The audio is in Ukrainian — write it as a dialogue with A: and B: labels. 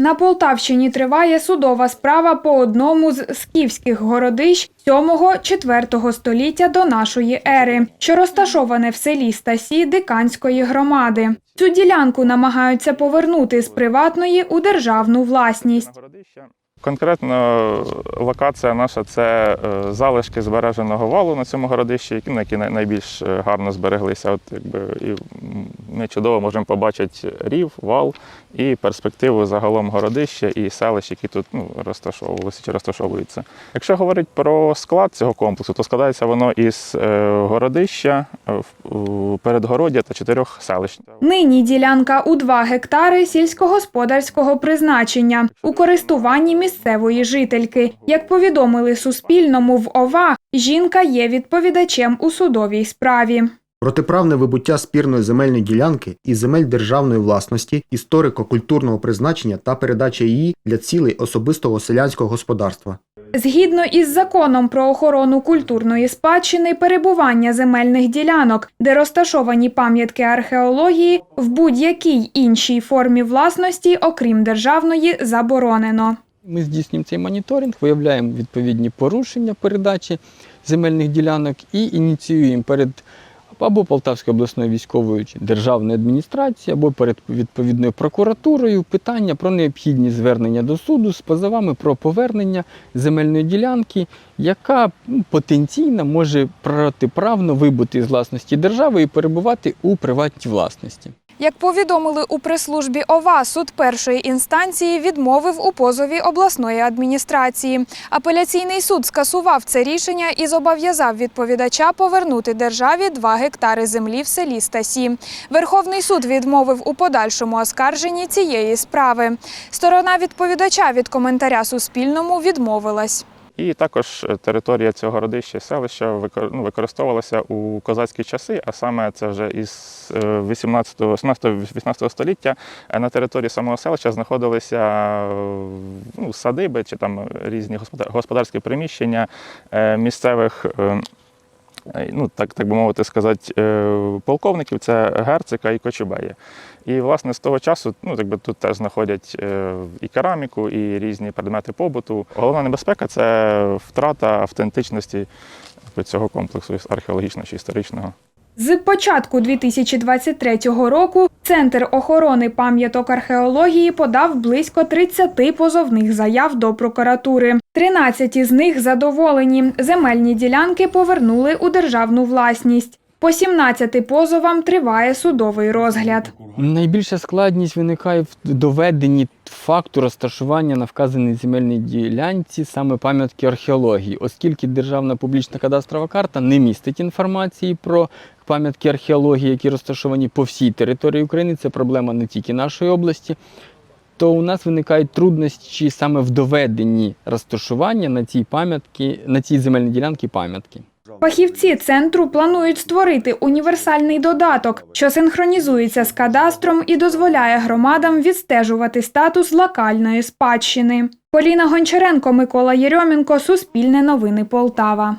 A: На Полтавщині триває судова справа по одному з скіфських городищ 7-4 століття до нашої ери, що розташоване в селі Стасі Диканської громади. Цю ділянку намагаються повернути з приватної у державну власність.
B: Конкретно локація наша це е, залишки збереженого валу на цьому городищі, які, ну, які найбільш е, гарно збереглися. От, якби, і ми чудово можемо побачити рів, вал і перспективу загалом городища і селищ, які тут ну, розташовувалися чи розташовуються. Якщо говорити про склад цього комплексу, то складається воно із е, городища, е, в- передгороддя та чотирьох селищ.
A: Нині ділянка у 2 гектари сільськогосподарського призначення у користуванні місцевої жительки. Як повідомили Суспільному в ОВА, жінка є відповідачем у судовій справі.
C: Протиправне вибуття спірної земельної ділянки і земель державної власності, історико-культурного призначення та передача її для цілей особистого селянського господарства.
A: Згідно із законом про охорону культурної спадщини, перебування земельних ділянок, де розташовані пам'ятки археології, в будь-якій іншій формі власності, окрім державної, заборонено.
D: Ми здійснюємо цей моніторинг, виявляємо відповідні порушення передачі земельних ділянок і ініціюємо перед або Полтавською обласною військовою чи державною адміністрацією, або перед відповідною прокуратурою питання про необхідність звернення до суду з позовами про повернення земельної ділянки, яка ну, потенційно може протиправно вибути з власності держави і перебувати у приватній власності.
A: Як повідомили у прес-службі ОВА, суд першої інстанції відмовив у позові обласної адміністрації. Апеляційний суд скасував це рішення і зобов'язав відповідача повернути державі 2 гектари землі в селі Стасі. Верховний суд відмовив у подальшому оскарженні цієї справи. Сторона відповідача від коментаря Суспільному відмовилась.
B: І також е, територія цього родища і селища ну, використовувалася у козацькі часи, а саме це вже із 18-18 століття е, на території самого селища знаходилися е, ну, садиби чи там різні господар- господарські приміщення е, місцевих. Е, Ну, так, так би мовити сказати, е, полковників це герцика і кочубеї. І, власне, з того часу ну, якби тут теж знаходять е, і кераміку, і різні предмети побуту. Головна небезпека це втрата автентичності цього комплексу археологічного чи історичного.
A: З початку 2023 року Центр охорони пам'яток археології подав близько 30 позовних заяв до прокуратури. 13 із них задоволені. Земельні ділянки повернули у державну власність. По 17 позовам триває судовий розгляд.
D: Найбільша складність виникає в доведенні факту розташування на вказаній земельній ділянці саме пам'ятки археології, оскільки Державна публічна кадастрова карта не містить інформації про пам'ятки археології, які розташовані по всій території України. Це проблема не тільки нашої області. То у нас виникають труднощі саме в доведенні розташування на цій пам'ятки, на цій земельній ділянці пам'ятки.
A: Фахівці центру планують створити універсальний додаток, що синхронізується з кадастром і дозволяє громадам відстежувати статус локальної спадщини. Поліна Гончаренко, Микола Єрьомінко, Суспільне новини Полтава.